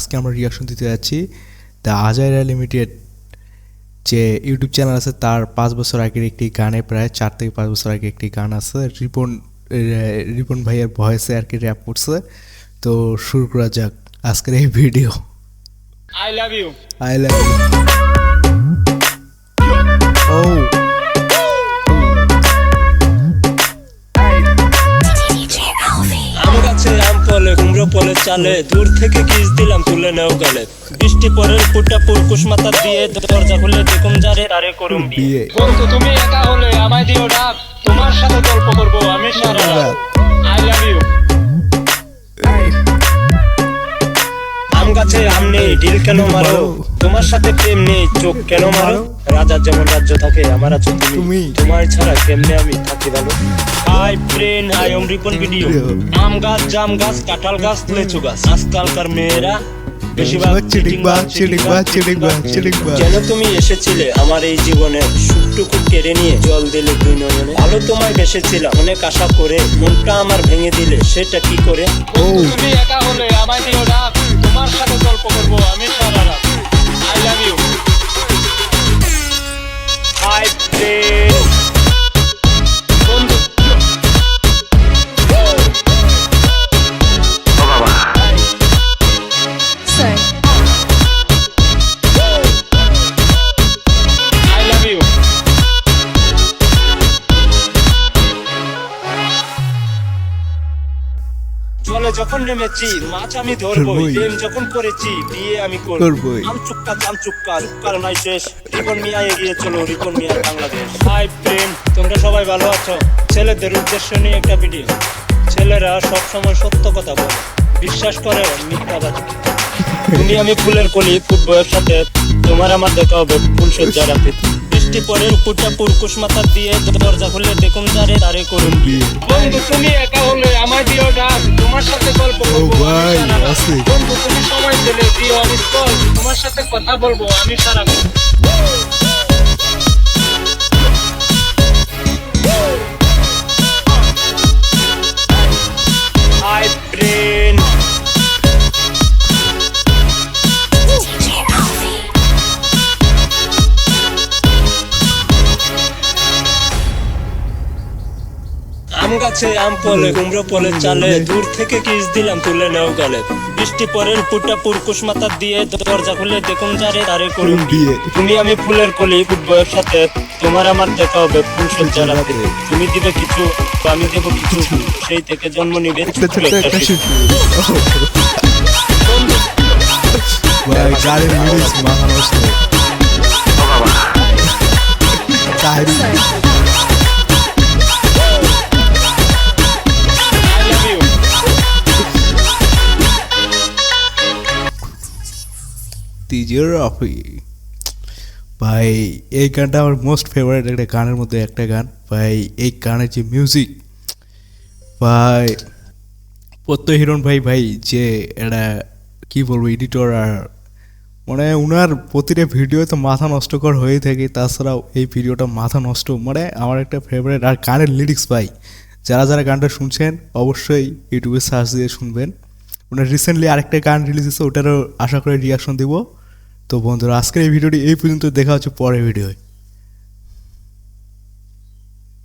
আজকে আমরা রিয়াকশন দিতে যাচ্ছি দ্য আজাইরা লিমিটেড যে ইউটিউব চ্যানেল আছে তার পাঁচ বছর আগের একটি গানে প্রায় চার থেকে পাঁচ বছর আগে একটি গান আছে। রিপন রিপন ভাইয়ের ভয়েসে আর কি র্যাপ করছে। তো শুরু করা যাক আজকের এই video I love you. I love you ও ফলে চালে দূর থেকে কিস দিলাম তুলে নেও গেলে। বৃষ্টি পরের ফুটা পুরকুশ মাথা দিয়ে দরজা খুলে দেখুন যারে করুন বিয়ে। বিয়ে। বন্ধু তুমি একা হলে আমায় দিও ডাক তোমার সাথে গল্প করব আমি সারা রাত। আই লাভ ইউ গাছে আম নেই ঢিল কেন মারো? তোমার সাথে প্রেম নেই চোখ কেন মারো? রাজার যেমন রাজ্য থাকে আমার আছো তুমি। তুমি। তোমার ছাড়া কেমনে আমি থাকি ভালো? Hi friend hi am Ripon video. আম গাছ জাম গাছ কাঁঠাল গাছ লেচু গাছ। আজকালকার মেয়েরা। কেন তুমি এসেছিলে আমার এই জীবনে সুখটুকু কেড়ে নিয়ে? জল দিলে দুই নয়নে ভালো তোমায় বেসেছিলাম অনেক আশা করে মনটা আমার ভেঙে দিলে সেটা কি করে? ও। জলে যখন নেমেছি মাছ আমি ধরবো প্রেম যখন করেছি বিয়ে আমি করব করবোই। আম চুক্কা চাম চুক্কা চুক্কার নাই শেষ। রিপন মিয়া এগিয়ে চলো রিপন মিয়া বাংলাদেশ। হাই প্রেম তোমরা সবাই ভালো আছো? ছেলেদের উদ্দেশ্য নিয়ে একটা ভিডিও ছেলেরা সব সময় সত্য কথা বলে। বিশ্বাস করে মিথ্যাবাদী। তুমি আমি ফুলের কলি ফুটবো সাথে। তোমার আমার দেখা হবে ফুল সজ্জা রাতে। বৃষ্টি পরে ফুটা পুরকুশ মাথা দিয়ে দরজা খুলে দেখুন যারে তারে করুন। বন্ধু তুমি একা হলে আমার দিও সাথে কথা বলব আমি সারা আম গাছে আম ফলে কুমড়ো ফলে চালে। দূর থেকে কিস দিলাম তুলে নেও গেলে। বৃষ্টি পরের ফুটা পুরকুশ মাথা দিয়ে। দরজা খুলে দেখুন যারে তারে করুন বিয়ে তুমি আমি ফুলের কলি ফুটবো সাথে। তোমার আমার দেখা হবে ফুল সজ্জা রাতে তুমি দিবে কিছু আমি দেবো কিছু। সেই থেকে জন্ম নিবে একটা ছোট্ট একটা শিশু তিজের রফি ভাই, এই গানটা আমার মোস্ট ফেভারিট একটা গানের মধ্যে একটা গান। ভাই, এই গানের যে মিউজিক ভাই, প্রত্যয় হিরণ ভাই ভাই, যে এটা কি বলব এডিটর আর মানে উনার প্রতিটা ভিডিও তো মাথা নষ্টকর হয়ে থাকে, তাছাড়াও এই ভিডিওটা মাথা নষ্ট। মানে আমার একটা ফেভারিট আর গানের লিরিক্স ভাই, যারা যারা গানটা শুনছেন, অবশ্যই ইউটিউবে সার্চ দিয়ে শুনবেন। ওনার রিসেন্টলি আরেকটা গান রিলিজ হয়েছে, ওটারও আশা করে রিয়াকশন দিব। তো বন্ধুরা আজকের এই ভিডিওটি এই পর্যন্ত দেখা হচ্ছে পরের ভিডিওয়।